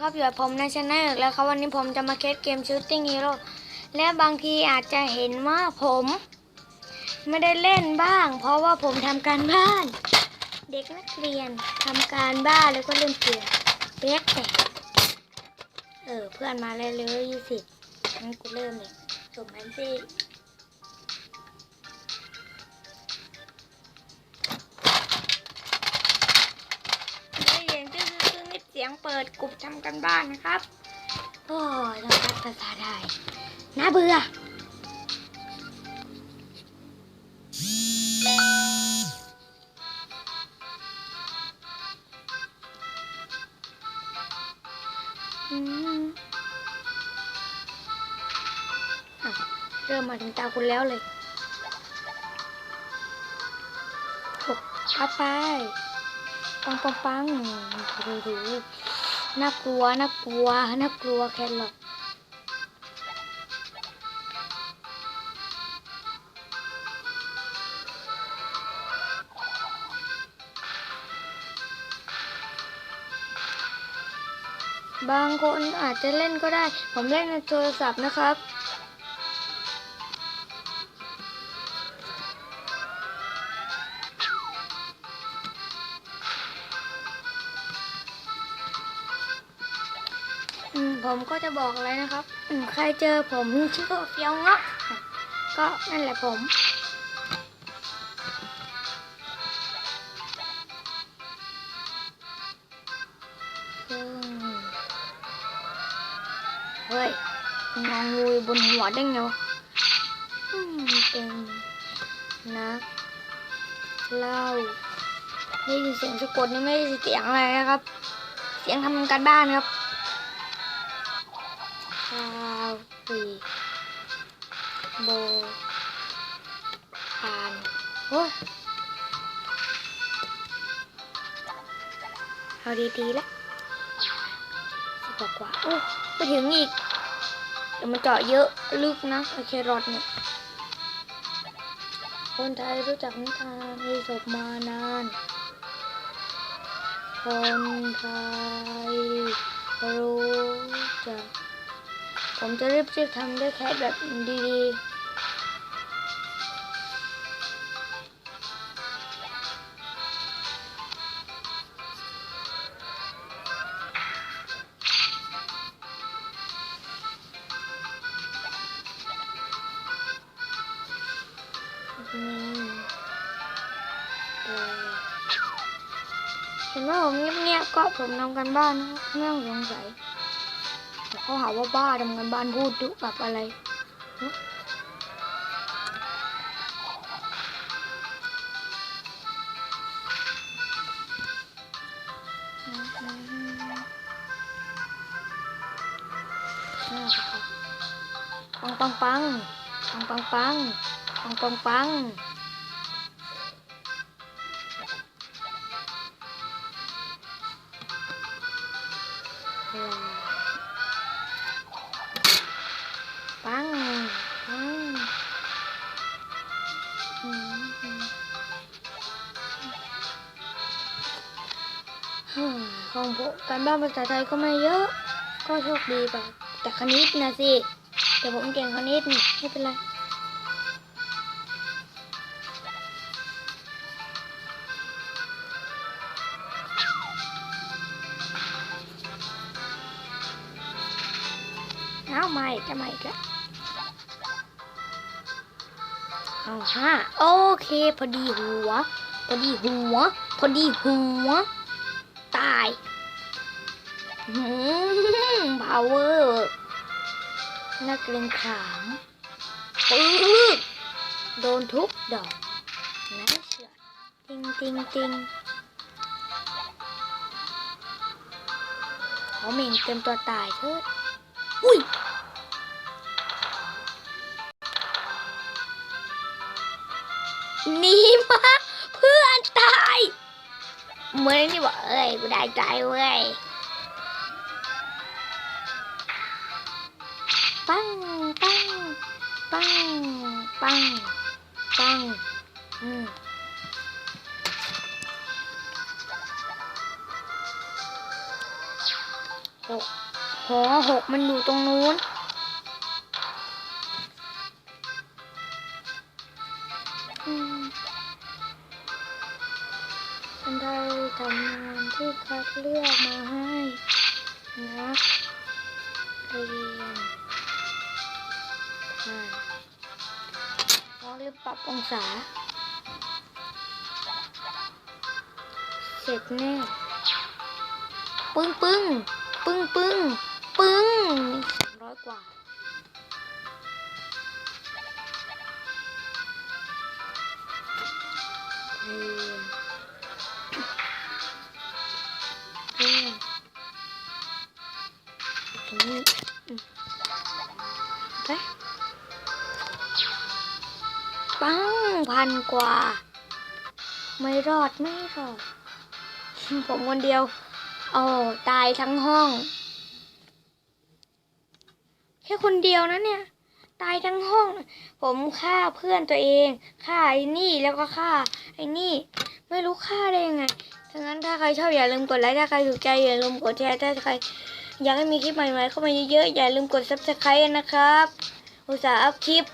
ครับอยู่กับผมในช anel อีกแล้วครับวันนี้ผมจะมาเคสเกม Shooting Hero และบางทีอาจจะเห็นว่าผม ไม่ได้เล่นบ้าง เพราะว่าผมทำการบ้าน เด็กนักเรียนทำการบ้านแล้วก็เล่นเกมเปียกแต่เออเพื่อนมาเลยเลยยี่สิบงั้นกูเริ่มเลยจบมันสิได้ ปิดกลุ่มทำกันบ้านนะครับ โอ้ยต้องพัดภาษาไทยน่าเบื่อ เริ่มมาถึงตาคุณแล้วเลยหกเข้าไป ปังปังปังดูดู น่ากลัวน่ากลัวน่ากลัวแครอทบางคนอาจจะเล่นก็ได้ ผมเล่นในโทรศัพท์นะครับ ผมก็จะบอกอะไรนะครับใครเจอผมชื่อเฟียวเงาะก็นั่นแหละผมเฮ้ยงองงูบนหัวได้ไงวะอืมเป็นนักเล่าได้ยินเสียงสะกดนี่ไม่ได้ยินเสียงอะไรนะครับ เสียงทำการบ้านครับ คาฟีโบทานโอ้ยเอาดีๆละสิบกว่ากว่าโอ้ยไปถึงอีกเดี๋ยวมันเจาะเยอะลึกนะไอเครอทเนี่ยคนไทยรู้จักนิทานมีศพมานาน คนไทยรู้จัก ผมจะรีบรีบทำได้แค่แบบดีๆนี่เออเห็นว่าผมเงียบๆก็ผมทำกันบ้านนะครับไม่ต้องสงสัย เขาหาว่าบ้าทำงานบ้านพูดดุแบบอะไรปังปังปังปังปังปังปังปังปัง ของการบ้านภาษาไทยก็ไม่เยอะ ก็โชคดีไปแต่คณิตนะสิแต่ผมเก่งคณิตไม่เป็นไรเอาใหม่จะใหม่กแล้วเอาห้าโอเค พอดีหัว พอดีหัว พอดีหัว ตาย หืมพาวเวอร์นักเรียนขามปื๊ดโดนทุกดอกนะเชื่อติงติงติงเขาเหม่งเต็มตัวตายเถิดอุ้ยหนี่มาเพื่อนตายเหมือนที่บอกเอ้ยกูได้ใจเว้ย ปังปังปังปังปังอืมหกหอหกมันอยู่ตรงนู้นอันได้ทำงานที่คัดเลือกมาให้นักเรียน ผ่านเราเรียกปรับองศา เสร็จแน่ปึ้งปึ้งปึ้งปึ้งปึ้งสามร้อยกว่าเรียเรียนอันนี้อืมไป ปังพันกว่า ไม่รอดไม่รอด ผมคนเดียว โอ้ตายทั้งห้อง แค่คนเดียวนะเนี่ย ตายทั้งห้อง ผมฆ่าเพื่อนตัวเองฆ่าไอ้นี่แล้วก็ฆ่าไอ้นี่ ไม่รู้ฆ่าได้ยังไงดังนั้นถ้าใครชอบอย่าลืมกดไลค์ถ้าใครถูกใจอย่าลืมกดแชร์ถ้าใครอยากให้มีคลิปใหม่ๆเข้ามาเยอะๆอย่าลืมกด subscribe นะครับ อุตส่าห์อัพคลิป